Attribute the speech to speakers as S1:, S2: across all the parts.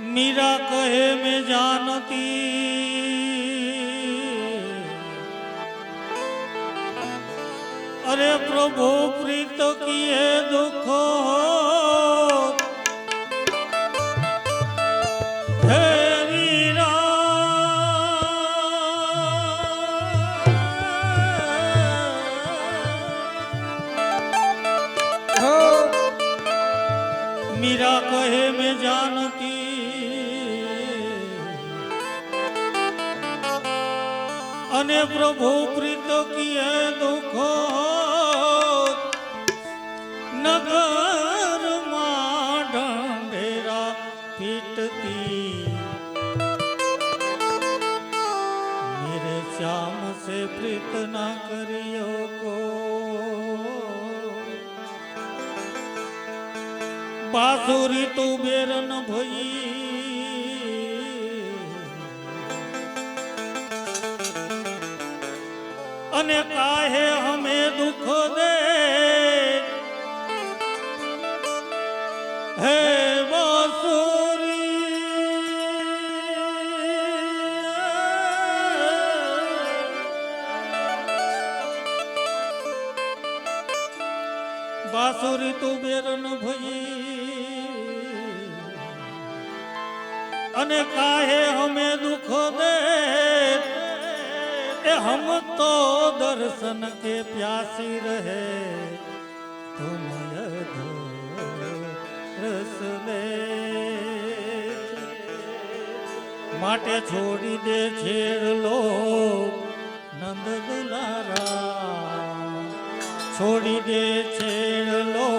S1: मीरा कहे मैं जानती अरे प्रभु प्रीत किए दुख हो मीरा कहे मैं जानती અને પ્રભુ પ્રીત કિયે દુખો નગર પાસુરી તું બેરન ભઈ. અને કાહે હમે દુખ દે? બાસુરી તું બેરન ભજી અને કાહે હમે દુખ દે એ હમ તો દર્શન કે પ્યાસી રહે તુમય માટે છોડી દે છેડ લો
S2: છોડી દે છેડલો.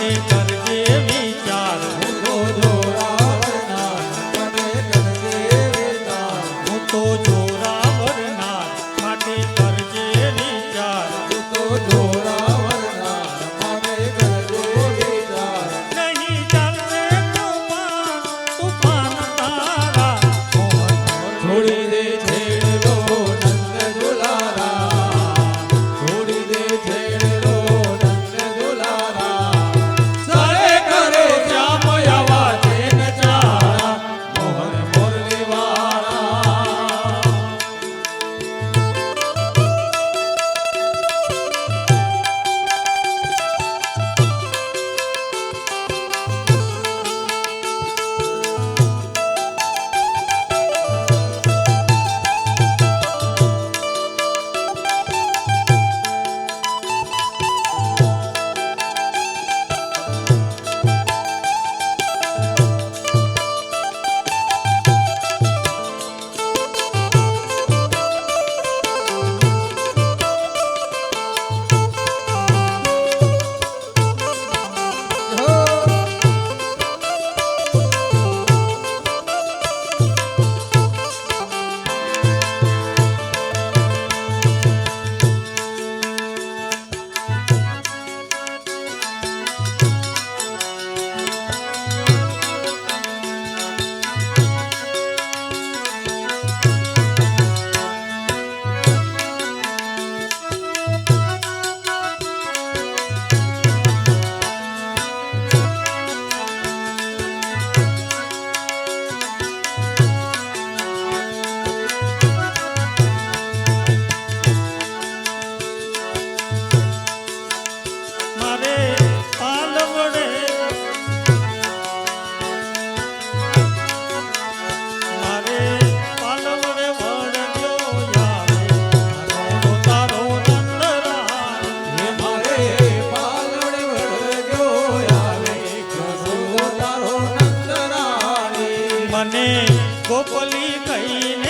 S1: जाने पर મને
S2: ગોપલી
S1: કહીને